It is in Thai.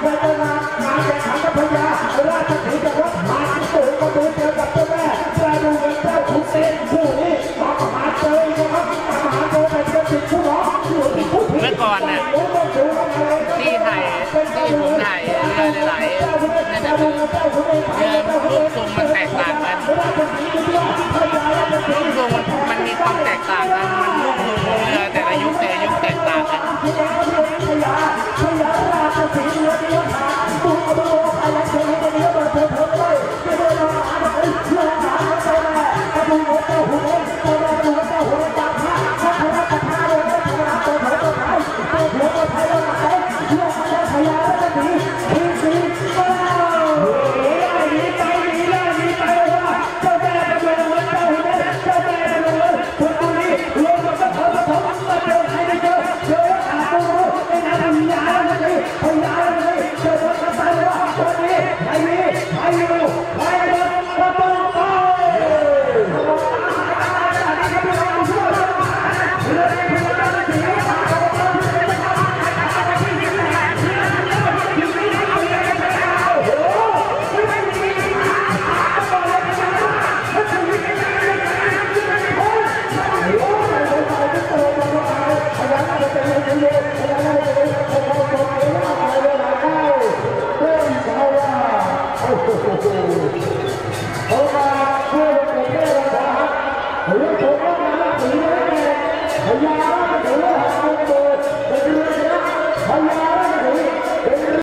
เดินมื่อก่อนเนี่ยที่ไทยที่ผมไทยเรือหลายๆนั่นคือเรือรูปทรงมันแตกต่างกันรูปทรงมันมันมีความแตกต่างกันมันรูปทรงเรือแต่ละยุแต่ละยุแตกต่างกัน พยา